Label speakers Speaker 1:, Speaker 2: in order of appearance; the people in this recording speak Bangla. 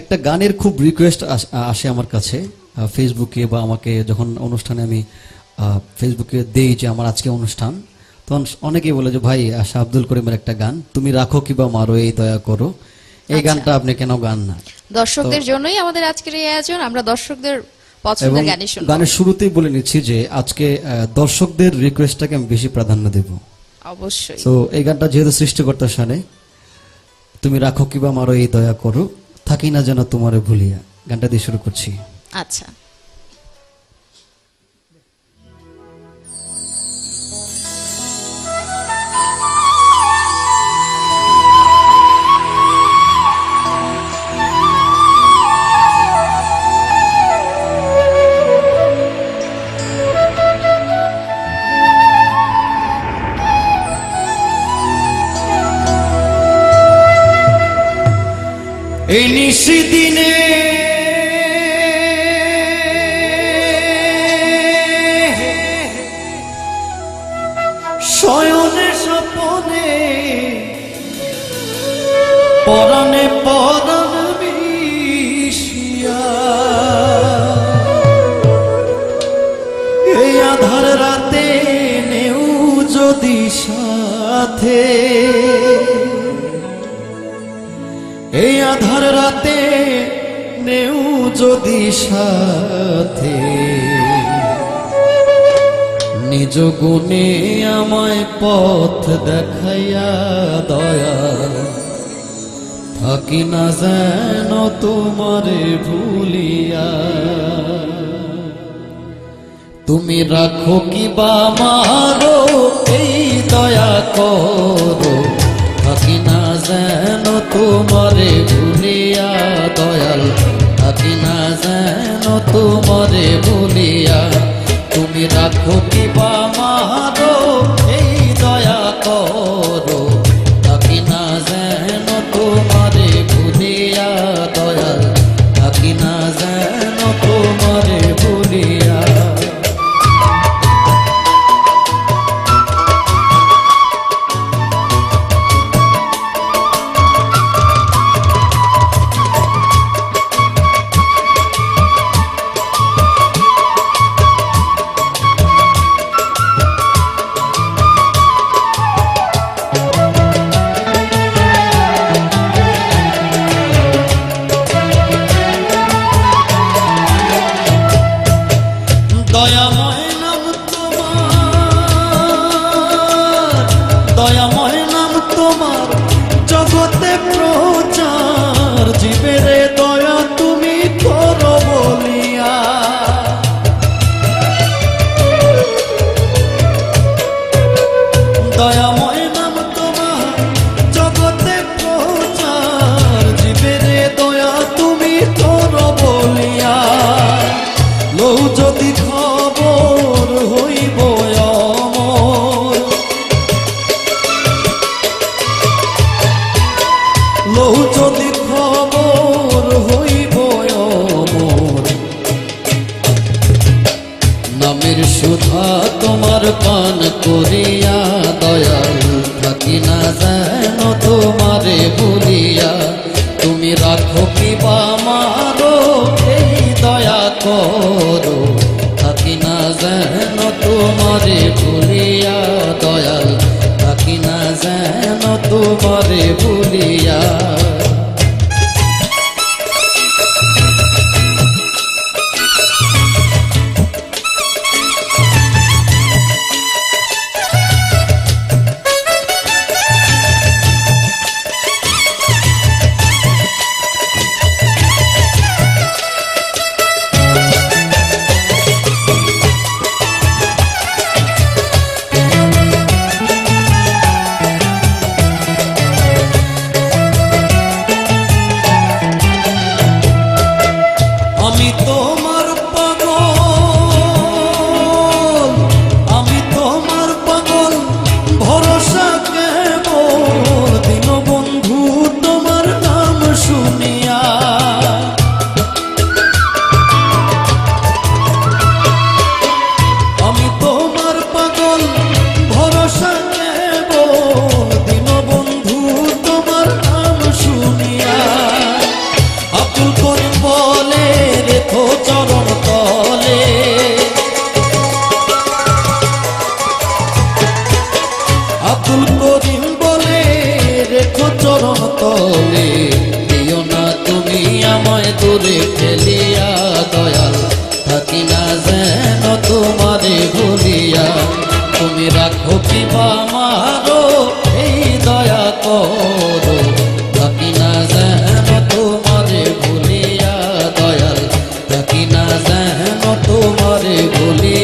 Speaker 1: একটা গানের খুব রিকোয়েস্ট আসে আমার কাছে ফেসবুকে বা আমাকে যখন অনুষ্ঠানে আমি ফেসবুকে দেই যে আমার আজকে অনুষ্ঠান তখন অনেকেই বলে যে ভাই আশা আব্দুল করিমের একটা গান তুমি রাখো কিবা মারো এই দয়া করো। এই
Speaker 2: আচ্ছা।
Speaker 1: গানটা আপনি কেন গান না?
Speaker 2: দর্শকদের জন্যই আমাদের আজকের এই আয়োজন আমরা দর্শকদের পছন্দের গানই শুনব।
Speaker 1: গানের শুরুতেই বলে নিচ্ছি যে আজকে দর্শকদের রিকোয়েস্টটাকে আমি বেশি প্রাধান্য দেব।
Speaker 2: অবশ্যই।
Speaker 1: তো এই গানটা যেহেতু সৃষ্টিকর্তার সানে তুমি রাখো কিবা মারো এই দয়া করো। থাকি না যেন তোমারে ভুলিয়া। গানটা দিয়ে শুরু করছি।
Speaker 2: আচ্ছা।
Speaker 1: এই নিশি দিনে শয়নে স্বপনে পরাণ এই আধার রাতে নেউ যদি সাথে এই আধার রাতে নেউ যদি সাথে। নিজ গুণে আমায় পথ দেখাইয়া দয়া। থাকি না যেন তোমারে ভুলিয়া। তুমি রাখো কি বা মারো এই দয়া করো। তুমি রাখো তোমার আব্দুল করিম বলে, রেখো চরণ তলে। দিও না তুমি আমায় দূরে ফেলিয়া দয়াল। থাকি না যেন তোমারে ভুলিয়া। তুমি রাখো কিবা মারো এই দয়া করো। থাকি না যেন তোমারে ভুলিয়া, দয়াল। থাকি না যেন তোমারে ভুলিয়া।